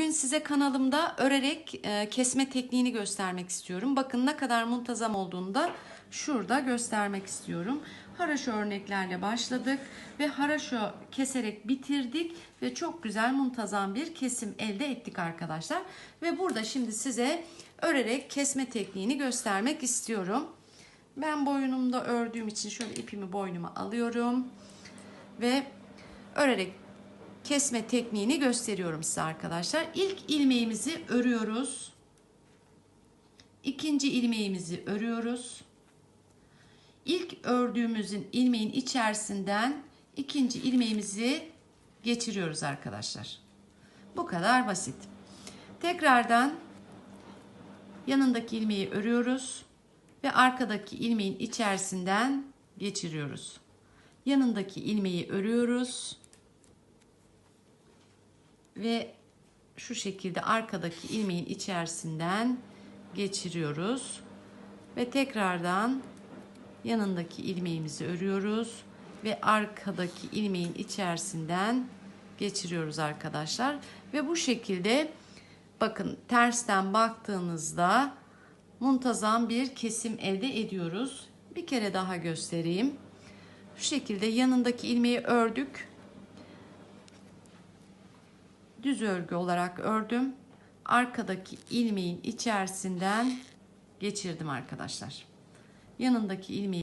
Bugün size kanalımda örerek e, kesme tekniğini göstermek istiyorum. Bakın ne kadar muntazam olduğunu da şurada göstermek istiyorum. Haraşo örneklerle başladık ve haraşo keserek bitirdik ve çok güzel muntazam bir kesim elde ettik arkadaşlar. Ve burada şimdi size örerek kesme tekniğini göstermek istiyorum. Ben boynumda ördüğüm için şöyle ipimi boynuma alıyorum ve örerek kesme tekniğini gösteriyorum size arkadaşlar. İlk ilmeğimizi örüyoruz. İkinci ilmeğimizi örüyoruz. İlk ördüğümüzün ilmeğin içerisinden ikinci ilmeğimizi geçiriyoruz arkadaşlar. Bu kadar basit. Tekrardan yanındaki ilmeği örüyoruz ve arkadaki ilmeğin içerisinden geçiriyoruz. Yanındaki ilmeği örüyoruz ve şu şekilde arkadaki ilmeğin içerisinden geçiriyoruz ve tekrardan yanındaki ilmeğimizi örüyoruz ve arkadaki ilmeğin içerisinden geçiriyoruz arkadaşlar ve bu şekilde bakın tersten baktığınızda muntazam bir kesim elde ediyoruz. Bir kere daha göstereyim. Şu şekilde yanındaki ilmeği ördük düz örgü olarak ördüm. Arkadaki ilmeğin içerisinden geçirdim arkadaşlar. Yanındaki ilmeği